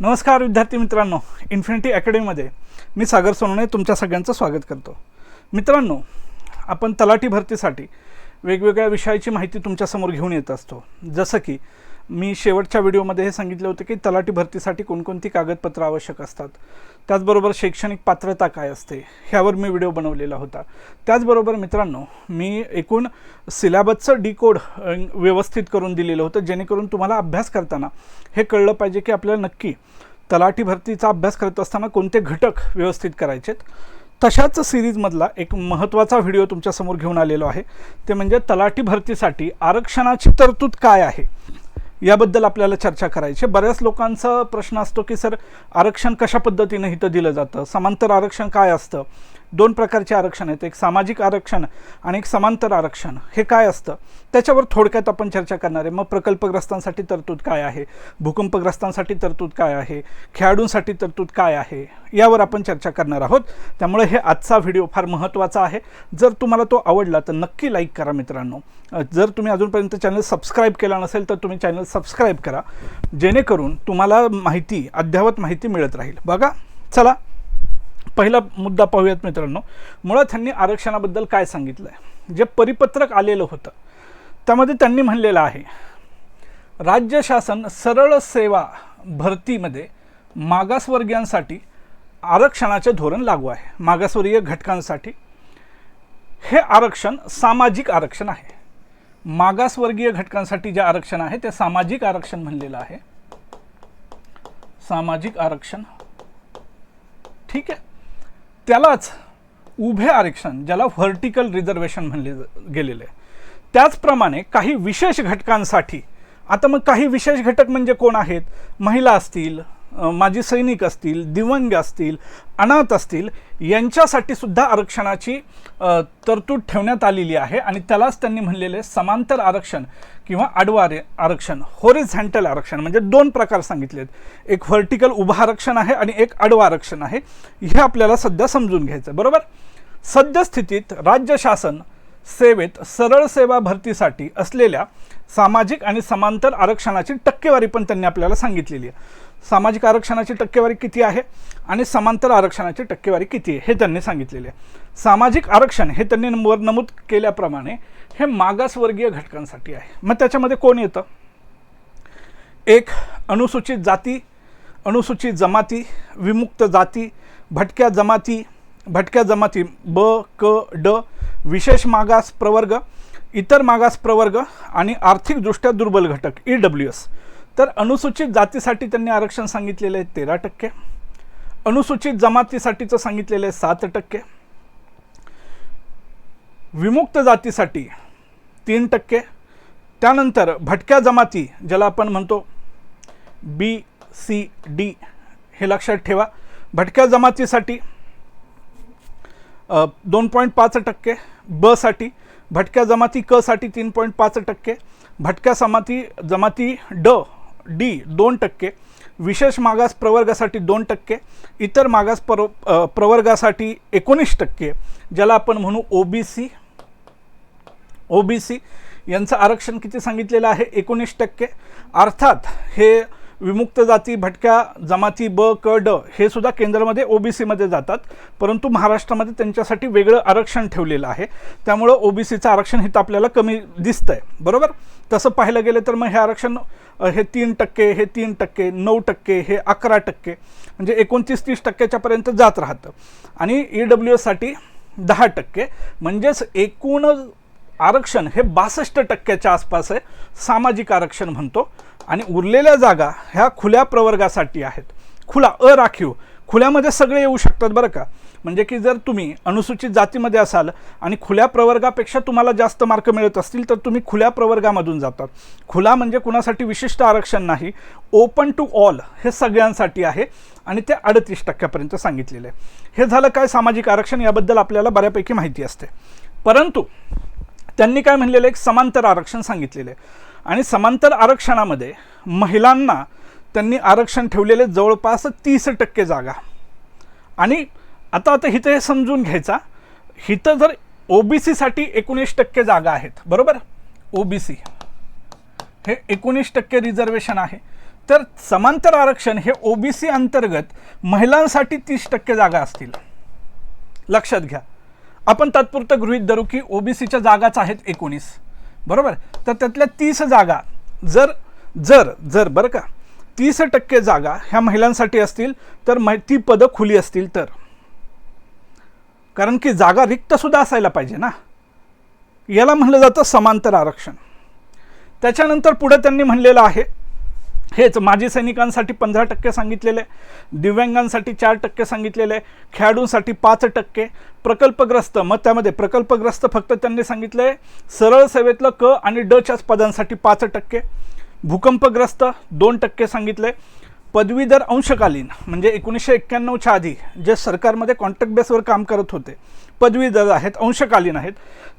नमस्कार विद्यार्थी मित्रांनो. इन्फिनिटी अकॅडमीमध्ये मी सागर सोनवणे तुमच्या सगळ्यांचं स्वागत करतो. मित्रांनो आपण तलाठी भरतीसाठी वेगवेगळ्या विषयाची माहिती तुमच्यासमोर घेऊन येत असतो. जसं की मी शेवटच्या व्हिडिओमध्ये हे सांगितलं होतं की तलाठी भरतीसाठी कोणकोणती कागदपत्रं आवश्यक असतात. त्याचबरोबर शैक्षणिक पात्रता काय असते ह्यावर मी व्हिडिओ बनवलेला होता. त्याचबरोबर मित्रांनो मी एकूण सिलॅबसचं डिकोड व्यवस्थित करून दिलेलं होतं जेणेकरून तुम्हाला अभ्यास करताना हे कळलं पाहिजे की आपल्याला नक्की तलाठी भरतीचा अभ्यास करत असताना कोणते घटक व्यवस्थित करायचेत. तशाच सिरीजमधला एक महत्त्वाचा व्हिडिओ तुमच्यासमोर घेऊन आलेलो आहे. ते म्हणजे तलाठी भरतीसाठी आरक्षणाची तरतूद काय आहे? याबद्दल आपल्याला चर्चा करायची आहे. बऱ्याच लोकांचा प्रश्न असतो की सर आरक्षण कशा पद्धतीनं इथं दिलं जातं समांतर आरक्षण काय असतं दोन प्रकारचे आरक्षण आहेत. एक सामाजिक आरक्षण आणि एक समांतर आरक्षण. हे काय असतं? त्याच्यावर थोडक्यात आपण चर्चा करणार आहे. मग प्रकल्पग्रस्तांसाठी तरतूद काय आहे? भूकंपग्रस्तांसाठी तरतूद काय आहे? खेळाडूंसाठी तरतूद काय आहे? यावर आपण चर्चा करणार आहोत. त्यामुळे हे आजचा व्हिडिओ फार महत्त्वाचा आहे. जर तुम्हाला तो आवडला तर नक्की लाईक करा मित्रांनो. जर तुम्ही अजूनपर्यंत चॅनल सबस्क्राईब केला नसेल तर तुम्ही चॅनल सबस्क्राईब करा. जेणेकरून तुम्हाला माहिती अद्ययावत माहिती मिळत राहील. बघा चला पहिला मुद्दा पाहूयात मित्रांनो. मुळात त्यांनी आरक्षणाबद्दल काय सांगितलं आहे जे परिपत्रक आलेलं होतं त्यामध्ये त्यांनी म्हणलेलं आहे राज्य शासन सरळ सेवा भरतीमध्ये मागासवर्गीयांसाठी आरक्षणाचे धोरण लागू आहे. मागासवर्गीय घटकांसाठी हे आरक्षण सामाजिक आरक्षण आहे. मागासवर्गीय घटकांसाठी जे आरक्षण आहे ते सामाजिक आरक्षण म्हणलेलं आहे. सामाजिक आरक्षण. ठीक आहे. त्यालाच उभे आरक्षण ज्याला व्हर्टिकल रिझर्वेशन म्हणले गेलेलं गेलेले आहे. त्याचप्रमाणे काही विशेष घटकांसाठी आता मग काही विशेष घटक म्हणजे कोण आहेत? महिला असतील माजी सैनिक असतील दिवंग असतील अनाथ असतील यांच्यासाठी सुद्धा आरक्षणाची तरतूद ठेवण्यात आलेली आहे. आणि त्यालाच त्यांनी म्हणलेले समांतर आरक्षण किंवा आडवारे आरक्षण होरिझेंटल आरक्षण म्हणजे दोन प्रकार सांगितलेत. एक व्हर्टिकल उभं आरक्षण आहे आणि एक आडवं आरक्षण आहे. हे आपल्याला सध्या समजून घ्यायचं आहे बरोबर? सद्यस्थितीत राज्य शासन सेवेत सरळ सेवा भरतीसाठी असलेल्या सामाजिक आणि समांतर आरक्षणाची टक्केवारी पण त्यांनी आपल्याला सांगितलेली आहे. सामाजिक आरक्षणाची टक्केवारी किती आहे आणि समांतर आरक्षणाची टक्केवारी किती आहे हे त्यांनी सांगितलेले आहे. सामाजिक आरक्षण हे त्यांनी वर नमूद केल्याप्रमाणे हे मागासवर्गीय घटकांसाठी आहे. मग त्याच्यामध्ये कोण येतं? एक अनुसूचित जाती अनुसूचित जमाती विमुक्त जाती भटक्या जमाती भटक्या जमाती ब क ड विशेष मागास प्रवर्ग इतर मागास प्रवर्ग आणि आर्थिकदृष्ट्या दुर्बल घटक ई डब्ल्यू एस तर अनुसूचित जातीसाठी त्यांनी आरक्षण सांगितलेलं आहे तेरा टक्के. अनुसूचित जमातीसाठीचं सांगितलेलं आहे सात टक्के. विमुक्त जातीसाठी तीन टक्के. त्यानंतर भटक्या जमाती ज्याला आपण म्हणतो बी सी डी हे लक्षात ठेवा. भटक्या जमातीसाठी दोन पॉईंट पाच टक्के. बसाठी भटक्या जमाती क साठी तीन पॉईंट पाच टक्के भटक्या जमाती जमाती ड डी दोन टक्के विशेष मागास प्रवर्गासाठी दोन टक्के इतर मागास प्र प्रवर्गासाठी एकोणीस टक्के ज्याला आपण म्हणू O B C O B C यांचं आरक्षण किती सांगितलेलं आहे? एकोणीस टक्के. अर्थात हे विमुक्त जाती भटक्या जमाती ब क ड हे सुद्धा केंद्रामध्ये ओ बी सीमध्ये जातात. परंतु महाराष्ट्रामध्ये त्यांच्यासाठी वेगळं आरक्षण ठेवलेलं आहे. त्यामुळं ओ बी सीचं आरक्षण हे तर आपल्याला कमी दिसतं आहे बरोबर? तसं पाहिलं गेलं तर मग हे आरक्षण हे तीन टक्के हे तीन टक्के नऊ टक्के हे अकरा टक्के म्हणजे एकोणतीस तीस टक्क्याच्यापर्यंत जात राहतं. आणि ई डब्ल्यू एससाठी दहा टक्के. म्हणजेच एकूण आरक्षण हे बासष्ट टक्क्याच्या आसपास आहे. सामाजिक आरक्षण म्हणतो. आणि उरलेल्या जागा ह्या खुल्या प्रवर्गासाठी आहेत. खुला अ राखीव खुल्यामध्ये सगळे येऊ शकतात बरं का? म्हणजे की जर तुम्ही अनुसूचित जातीमध्ये असाल आणि खुल्या प्रवर्गापेक्षा तुम्हाला जास्त मार्क मिळत असतील तर तुम्ही खुल्या प्रवर्गामधून जातात. खुला म्हणजे कुणासाठी विशिष्ट आरक्षण नाही ओपन टू ऑल हे सगळ्यांसाठी आहे आणि ते अडतीस टक्क्यापर्यंत सांगितलेलं आहे. हे झालं काय सामाजिक आरक्षण? याबद्दल आपल्याला बऱ्यापैकी माहिती असते. परंतु त्यांनी काय म्हणलेलं एक समांतर आरक्षण सांगितलेलं आहे. आणि समांतर आरक्षणामध्ये महिलांना त्यांनी आरक्षण ठेवलेले जवळपास तीस टक्के जागा. आणि आता आता हिथं हे समजून घ्यायचा इथं जर ओ बी सीसाठी एकोणीस टक्के जागा आहेत बरोबर? ओ बी सी हे एकोणीस टक्के रिझर्वेशन आहे. तर समांतर आरक्षण हे ओबीसी अंतर्गत महिलांसाठी तीस टक्के जागा असतील. लक्षात घ्या. आपण तात्पुरतं गृहीत धरू की ओबीसीच्या जागाच आहेत एकोणीस. बरोबर? तर त्यातल्या तीस जागा जर जर जर बरं का तीस टक्के जागा ह्या महिलांसाठी असतील तर मै ती पदं खुली असतील तर. कारण की जागा रिक्तसुद्धा असायला पाहिजे ना. याला म्हणलं जातं समांतर आरक्षण. त्याच्यानंतर पुढे त्यांनी म्हणलेलं आहे हेच माजी सैनिकांसाठी पंधरा टक्के सांगितलेले दिव्यांगांसाठी चार टक्के सांगितलेले खेळाडूंसाठी पाच टक्के. प्रकल्पग्रस्त मग त्यामध्ये प्रकल्पग्रस्त फक्त त्यांनी सांगितलं आहे सरळ सेवेतलं क आणि डच्याच पदांसाठी पाच टक्के. भूकंपग्रस्त दोन टक्के सांगितले. पदवीधर अंशकालीन म्हणजे एकोणीसशे एक्क्याण्णवच्या आधी जे सरकारमध्ये कॉन्ट्रॅक्ट बेसवर काम करत होते पदवीधर आहेत अंशकालीन आहेत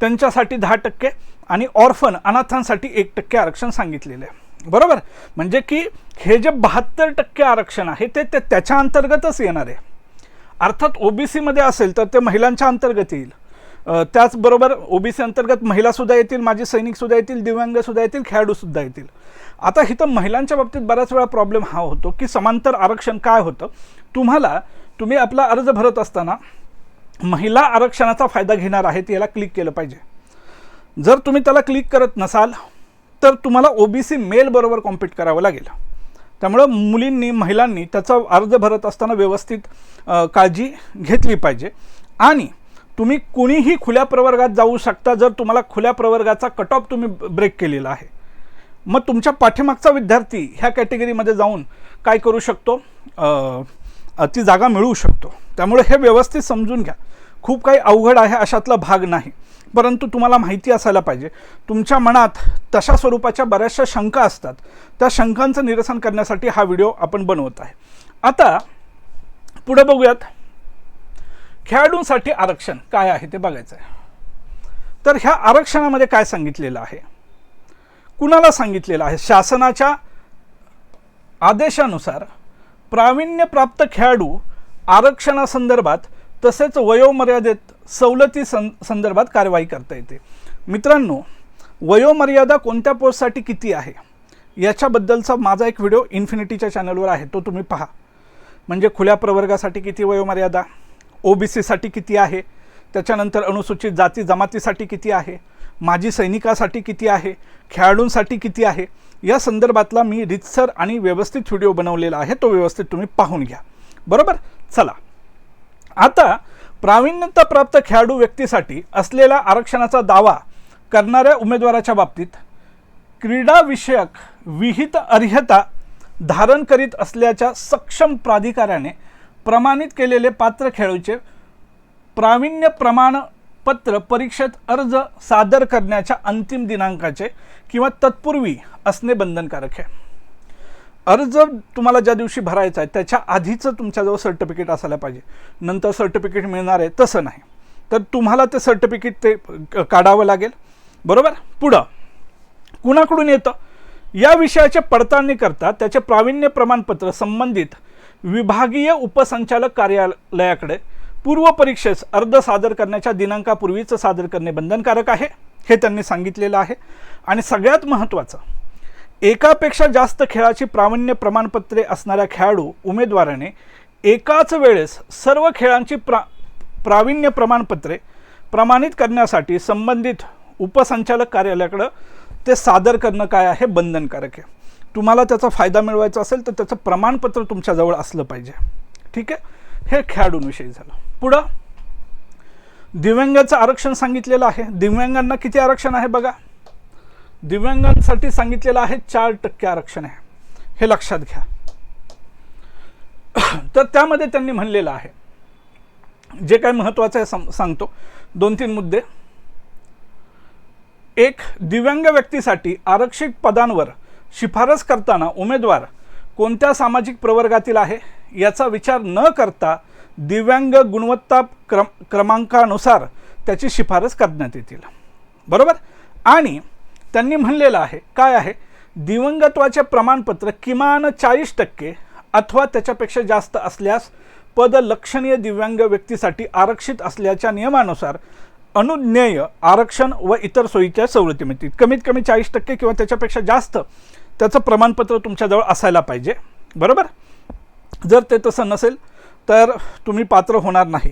त्यांच्यासाठी दहा टक्के आणि ऑर्फन अनाथांसाठी एक टक्के आरक्षण सांगितलेलं. आहे बरोबर? म्हणजे की हे जे बहात्तर टक्के आरक्षण आहे ते ते त्याच्या अंतर्गतच येणार आहे. अर्थात ओबीसीमध्ये असेल तर ते महिलांच्या अंतर्गत येईल. अ, त्याचबरोबर ओबीसी अंतर्गत महिलासुद्धा येतील माजी सैनिकसुद्धा येतील दिव्यांगसुद्धा येतील खेळाडूसुद्धा येतील. आता इथं महिलांच्या बाबतीत बऱ्याच वेळा प्रॉब्लेम हा होतो की समांतर आरक्षण काय होतं? तुम्हाला तुम्ही आपला अर्ज भरत असताना महिला आरक्षणाचा फायदा घेणार आहेत याला क्लिक केलं पाहिजे. जर तुम्ही त्याला क्लिक करत नसाल तर तुम्हाला ओबीसी मेल बरोबर कॉम्पीट करावं लागेल. त्यामुळं मुलींनी महिलांनी त्याचा अर्ज भरत असताना व्यवस्थित काळजी घेतली पाहिजे. आणि तुम्ही कुणीही खुल्या प्रवर्गात जाऊ शकता जर तुम्हाला खुल्या प्रवर्गाचा कट ऑफ तुम्ही ब्रेक केलेला आहे. मग तुमच्या पाठीमागचा विद्यार्थी ह्या कॅटेगरीमध्ये जाऊन काय करू शकतो? ती जागा मिळवू शकतो. त्यामुळे हे व्यवस्थित समजून घ्या. खूप काही अवघड आहे अशातला भाग नाही. परंतु तुम्हाला माहिती असायला पाहिजे. तुमच्या मनात तशा स्वरूपाच्या बऱ्याचशा शंका असतात. त्या शंकांचं निरसन करण्यासाठी हा व्हिडिओ आपण बनवत आहे. आता पुढे बघूयात. खेळाडूंसाठी आरक्षण काय आहे ते बघायचं आहे तर ह्या आरक्षणामध्ये काय सांगितलेलं आहे? कुणाला सांगितलेलं आहे? शासनाच्या आदेशानुसार प्रावीण्यप्राप्त खेळाडू आरक्षणासंदर्भात तसेच वयोमर्यादेत सवलती सं संदर्भात कारवाई करता येते. मित्रांनो वयोमर्यादा कोणत्या पोस्टसाठी किती आहे? याच्याबद्दलचा माझा एक व्हिडिओ इन्फिनिटीच्या चॅनलवर आहे तो तुम्ही पहा. म्हणजे खुल्या प्रवर्गासाठी किती वयोमर्यादा? ओ बी सीसाठी किती आहे? त्याच्यानंतर अनुसूचित जाती जमातीसाठी किती आहे? माजी सैनिकासाठी किती आहे? खेळाडूंसाठी किती आहे? या संदर्भातला मी रितसर आणि व्यवस्थित व्हिडिओ बनवलेला आहे तो व्यवस्थित तुम्ही पाहून घ्या. बरोबर? चला. आता प्रावीण्यता प्राप्त खेळाडू व्यक्तीसाठी असलेला आरक्षणाचा दावा करणाऱ्या उमेदवाराच्या बाबतीत क्रीडाविषयक विहित अर्हता धारण करीत असल्याच्या सक्षम प्राधिकाऱ्याने प्रमाणित केलेले पात्र खेळूचे प्रावीण्य प्रमाणपत्र परीक्षेत अर्ज सादर करण्याच्या अंतिम दिनांकाचे किंवा तत्पूर्वी असणे बंधनकारक आहे. अर्ज तुम्हाला ज्या दिवशी भरायचा आहे त्याच्या आधीचं तुमच्याजवळ सर्टिफिकेट असायला पाहिजे. नंतर सर्टिफिकेट मिळणार आहे तसं नाही. तर तुम्हाला ते सर्टिफिकेट ते क- काढावं लागेल. बरोबर? पुढं. कुणाकडून येतं? या विषयाच्या पडताळणी करता त्याचे प्रावीण्य प्रमाणपत्र संबंधित विभागीय उपसंचालक कार्यालयाकडे पूर्व परीक्षेस अर्ज सादर करण्याच्या दिनांकापूर्वीच सादर करणे बंधनकारक आहे हे त्यांनी सांगितलेलं आहे. आणि सगळ्यात महत्त्वाचं एकापेक्षा जास्त खेळाची प्रामाण्य प्रमाणपत्रे असणाऱ्या खेळाडू उमेदवाराने एकाच वेळेस सर्व खेळांची प्रा प्रावीण्य प्रमाणपत्रे प्रमाणित करण्यासाठी संबंधित उपसंचालक कार्यालयाकडं ते सादर करणं काय आहे? बंधनकारक आहे. तुम्हाला त्याचा फायदा मिळवायचा असेल तर त्याचं प्रमाणपत्र तुमच्याजवळ असलं पाहिजे. ठीक आहे? हे खेळाडूंविषयी झालं. पुढं दिव्यांगाचं आरक्षण सांगितलेलं आहे. दिव्यांगांना किती आरक्षण आहे बघा. दिव्यांगांसाठी सांगितलेलं आहे चार टक्के आरक्षण आहे. हे लक्षात घ्या. तर त्यामध्ये त्यांनी म्हणलेलं आहे. जे काय महत्त्वाचं आहे सांगतो. दोन तीन मुद्दे. एक दिव्यांग व्यक्तीसाठी आरक्षित पदांवर शिफारस करताना उमेदवार कोणत्या सामाजिक प्रवर्गातील आहे याचा विचार न करता दिव्यांग गुणवत्ता क्रम क्रमांकानुसार त्याची शिफारस करण्यात येतील. बरोबर? आणि त्यांनी म्हणलेलं आहे. काय आहे? दिवंगत्वाचे प्रमाणपत्र किमान चाळीस टक्के अथवा त्याच्यापेक्षा जास्त असल्यास पद लक्षणीय दिव्यांग व्यक्तीसाठी आरक्षित असल्याच्या नियमानुसार अनुज्ञेय आरक्षण व इतर सोयीच्या सवलती मिळतील. कमीत कमी चाळीस टक्के किंवा त्याच्यापेक्षा जास्त त्याचं प्रमाणपत्र तुमच्याजवळ असायला पाहिजे. बरोबर? जर ते तसं नसेल तर तुम्ही पात्र होणार नाही.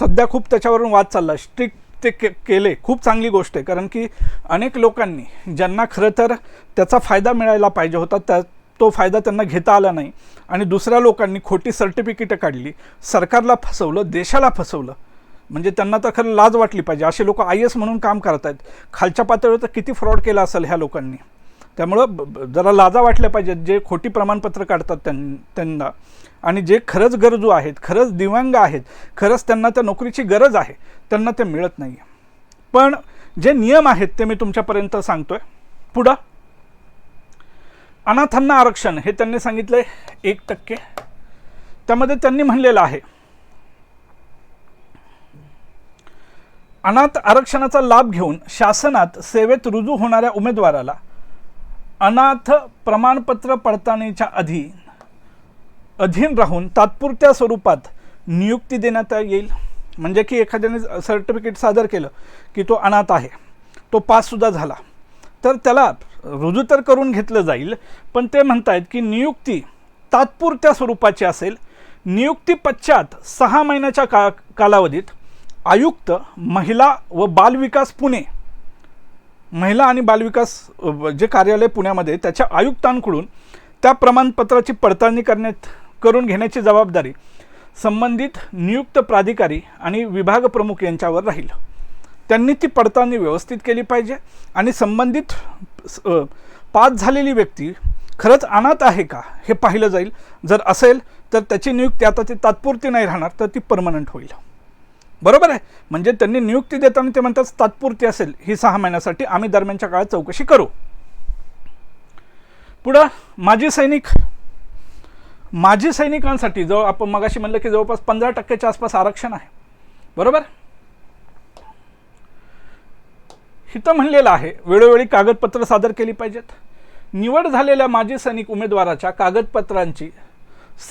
सध्या खूप त्याच्यावरून वाद चालला स्ट्रिक्ट ते के केले. खूप चांगली गोष्ट आहे. कारण की अनेक लोकांनी ज्यांना खरं तर त्याचा फायदा मिळायला पाहिजे होता त्या तो फायदा त्यांना घेता आला नाही. आणि दुसऱ्या लोकांनी खोटी सर्टिफिकेटं काढली. सरकारला फसवलं देशाला फसवलं. म्हणजे त्यांना तर खरं लाज वाटली पाहिजे. असे लोक आय एस म्हणून काम करत आहेत खालच्या पातळीवर तर किती फ्रॉड केला असेल ह्या लोकांनी. त्यामुळं ब- जरा लाजा वाटल्या पाहिजेत जे खोटी प्रमाणपत्र काढतात त्यां त्यांना. आणि जे खरंच गरजू आहेत खरंच दिव्यांग आहेत खरंच त्यांना त्या नोकरीची गरज आहे त्यांना ते मिळत नाही पण जे नियम आहेत ते मी तुमच्यापर्यंत सांगतोय. पुढं. अनाथांना आरक्षण हे त्यांनी सांगितलंय एक टक्के. त्यामध्ये त्यांनी म्हणलेलं आहे अनाथ आरक्षणाचा लाभ घेऊन शासनात सेवेत रुजू होणाऱ्या उमेदवाराला अनाथ प्रमाणपत्र पडताळणीच्या अधीन अधीन राहून तात्पुरत्या स्वरूपात नियुक्ती देण्यात येईल. म्हणजे की एखाद्याने सर्टिफिकेट सादर केलं की तो अनाथ आहे तो पाससुद्धा झाला. तर त्याला रुजू तर करून घेतलं जाईल पण ते म्हणतायत की नियुक्ती तात्पुरत्या स्वरूपाची असेल. नियुक्ती पश्चात सहा महिन्याच्या का कालावधीत आयुक्त महिला व बालविकास पुणे महिला आणि बालविकास जे कार्यालय पुण्यामध्ये त्याच्या आयुक्तांकडून त्या प्रमाणपत्राची पडताळणी करण्यात करून घेण्याची जबाबदारी संबंधित नियुक्त प्राधिकारी आणि विभाग प्रमुख यांच्यावर राहील. त्यांनी ती पडताळणी व्यवस्थित केली पाहिजे आणि संबंधित स- पास झालेली व्यक्ती खरंच अनाथ आहे का हे पाहिलं जाईल. जर असेल तर त्याची नियुक्ती आता ती तात्पुरती नाही राहणार तर ती परमनंट होईल. बरोबर आहे. म्हणजे त्यांनी नियुक्ती देताना ते म्हणतात तात्पुरती असेल. ही सहा महिन्यासाठी आम्ही दरम्यानच्या काळात चौकशी करू. पुढं माजी सैनिक माजी सैनिकांसाठी जवळ आपण मगाशी म्हणलं की जवळपास पंधरा टक्क्याच्या आसपास आरक्षण आहे. बरोबर? इथं म्हणलेलं आहे वेळोवेळी कागदपत्र सादर केली पाहिजेत. निवड झालेल्या माजी सैनिक उमेदवाराच्या कागदपत्रांची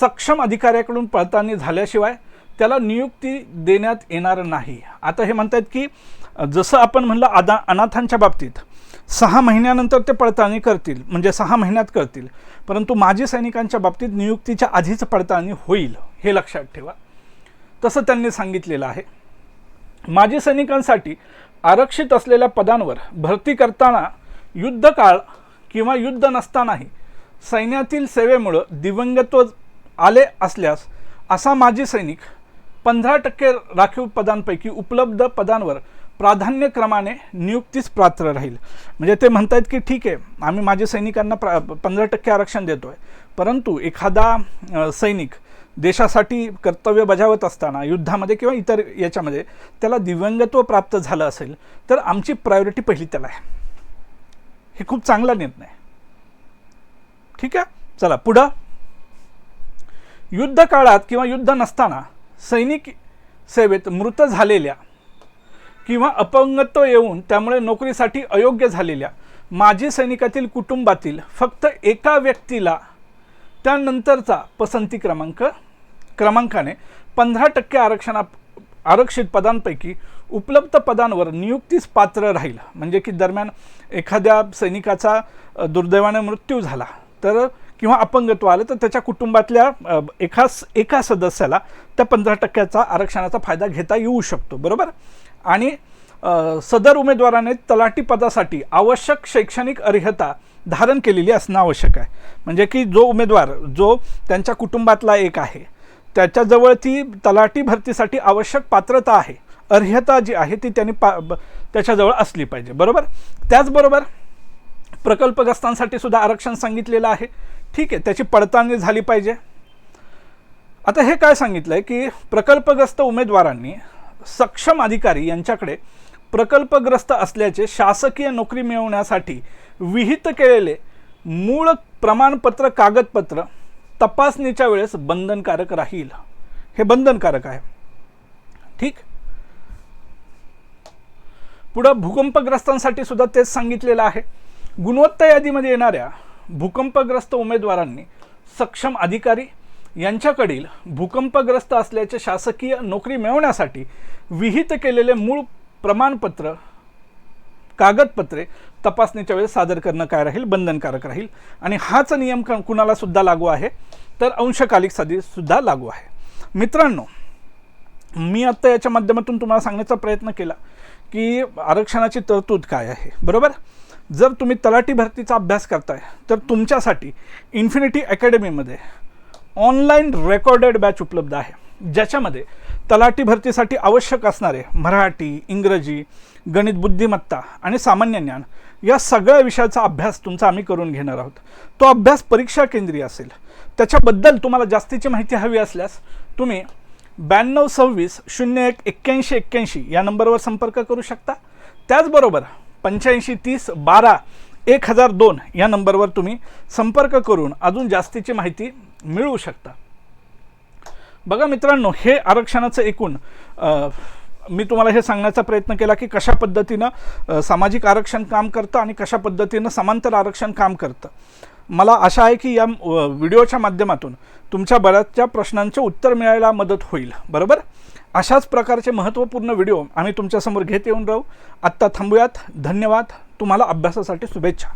सक्षम अधिकाऱ्याकडून पडताळणी झाल्याशिवाय त्याला नियुक्ती देण्यात येणार नाही. आता हे म्हणतात की जसं आपण म्हणलं आदा अनाथांच्या बाबतीत सहा महिन्यानंतर ते पडताळणी करतील म्हणजे सहा महिन्यात करतील परंतु माजी सैनिकांच्या बाबतीत नियुक्तीच्या आधीच पडताळणी होईल हे लक्षात ठेवा. तसं त्यांनी सांगितलेलं आहे. माजी सैनिकांसाठी आरक्षित असलेल्या पदांवर भरती करताना युद्धकाळ किंवा युद्ध नसतानाही सैन्यातील सेवेमुळं दिवंगत्व आले असल्यास असा माजी सैनिक पंधरा टक्के राखीव पदांपैकी उपलब्ध पदांवर प्राधान्यक्रमाने नियुक्तीस पात्र राहील. म्हणजे ते म्हणतायत की ठीक आहे आम्ही माझ्या सैनिकांना प्रा पंधरा टक्के आरक्षण देतो आहे परंतु एखादा सैनिक देशासाठी कर्तव्य बजावत असताना युद्धामध्ये किंवा इतर याच्यामध्ये त्याला दिव्यांगत्व प्राप्त झालं असेल तर आमची प्रायोरिटी पहिली त्याला आहे. हे खूप चांगला निर्णय ठीक आहे? चला पुढं. युद्ध काळात किंवा युद्ध नसताना सैनिक सेवेत मृत झालेल्या किंवा अपंगत्व येऊन त्यामुळे नोकरीसाठी अयोग्य झालेल्या माजी सैनिकातील कुटुंबातील फक्त एका व्यक्तीला त्यानंतरचा पसंती क्रमांक क्रमांकाने पंधरा टक्के आरक्षणा आरक्षित पदांपैकी उपलब्ध पदांवर नियुक्तीस पात्र राहील. म्हणजे की दरम्यान एखाद्या सैनिकाचा दुर्दैवाने मृत्यू झाला. तर किंवा अपंगत्व आलं तर त्याच्या कुटुंबातल्या एका एका सदस्याला त्या पंधरा टक्क्याचा आरक्षणाचा फायदा घेता येऊ शकतो. बरोबर? आणि सदर उमेदवाराने तलाठी पदासाठी आवश्यक शैक्षणिक अर्हता धारण केलेली असणं आवश्यक आहे. म्हणजे की जो उमेदवार जो त्यांच्या कुटुंबातला एक आहे त्याच्याजवळ ती तलाठी भरतीसाठी आवश्यक पात्रता आहे अर्हता जी आहे ती त्यांनी पा ब- त्याच्याजवळ असली पाहिजे. बरोबर? त्याचबरोबर प्रकल्पग्रस्तांसाठी सुद्धा आरक्षण सांगितलेलं आहे. ठीक आहे त्याची पडताळणी झाली पाहिजे. आता हे काय सांगितलं आहे की प्रकल्पग्रस्त उमेदवारांनी सक्षम अधिकारी यांच्याकडे प्रकल्पग्रस्त असल्याचे शासकीय नोकरी मिळवण्यासाठी विहित केलेले मूळ प्रमाणपत्र कागदपत्र तपासणीच्या वेळेस बंधनकारक राहील. हे बंधनकारक आहे. ठीक? पुढं भूकंपग्रस्तांसाठी सुद्धा तेच सांगितलेलं आहे. गुणवत्ता यादीमध्ये येणाऱ्या भूकंपग्रस्त उमेदवारांनी सक्षम अधिकारी यांच्याकडील भूकंपग्रस्त असल्याचे शासकीय नोकरी मिळवण्यासाठी विहित केलेले मूळ प्रमाणपत्र कागदपत्रे तपासणीच्या वेळेस सादर करणं काय राहील? बंधनकारक राहील. आणि हाच नियम क- कुणाला सुद्धा लागू आहे? तर अंशकालिक सुद्धा लागू आहे. मित्रांनो मी आत्ता याच्या माध्यमातून तुम्हाला सांगण्याचा प्रयत्न केला की आरक्षणाची तरतूद काय आहे? बरोबर? जर तुम्ही तलाठी भरतीचा अभ्यास करताय तर तुमच्यासाठी इन्फिनिटी अकॅडमीमध्ये ऑनलाईन रेकॉर्डेड बॅच उपलब्ध आहे ज्याच्यामध्ये तलाठी भरतीसाठी आवश्यक असणारे मराठी इंग्रजी गणित बुद्धिमत्ता आणि सामान्य ज्ञान या सगळ्या विषयाचा अभ्यास तुमचा आम्ही करून घेणार आहोत. तो अभ्यास परीक्षा केंद्रीय असेल. त्याच्याबद्दल तुम्हाला जास्तीची माहिती हवी असल्यास तुम्ही ब्याण्णव सव्वीस शून्य एक एक्क्याऐंशी एक्क्याऐंशी या नंबरवर संपर्क करू शकता. त्याचबरोबर पंच्याऐंशी तीस बारा एक हजार दोन या नंबरवर तुम्ही संपर्क करून अजून जास्तीची माहिती मिळवू शकता. बघा मित्रांनो हे आरक्षणाचं एकूण मी तुम्हाला हे सांगण्याचा प्रयत्न केला की कशा पद्धतीनं सामाजिक आरक्षण काम करतं आणि कशा पद्धतीनं समांतर आरक्षण काम करतं. मला आशा आहे की या व्हिडिओच्या माध्यमातून तुमच्या बऱ्याचशा प्रश्नांचे उत्तर मिळायला मदत होईल. बरोबर? अशाच प्रकारचे महत्त्वपूर्ण व्हिडिओ आम्ही तुमच्यासमोर घेत येऊन राहू. आत्ता थांबूयात. धन्यवाद. तुम्हाला अभ्यासासाठी शुभेच्छा.